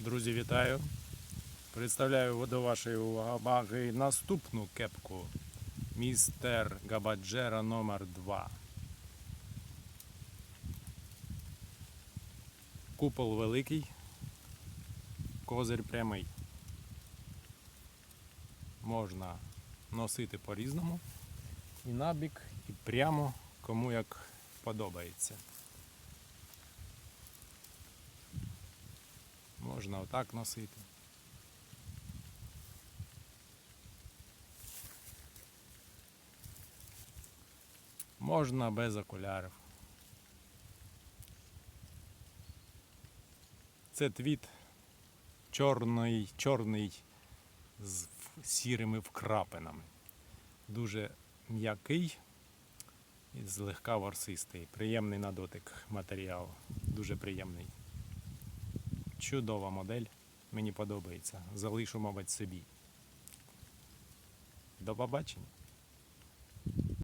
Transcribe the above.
Друзі, вітаю! Представляю до вашої уваги наступну кепку Містер Габаджера номер 2 Купол великий, козир прямий. Можна носити по-різному. І набік, і прямо, кому як подобається. Можна отак носити. Можна без окулярів. Це твіт чорний, чорний з сірими вкрапинами. Дуже м'який і злегка ворсистий. Приємний на дотик матеріал. Дуже приємний. Чудова модель. Мені подобається. Залишу, мабуть, собі. До побачення.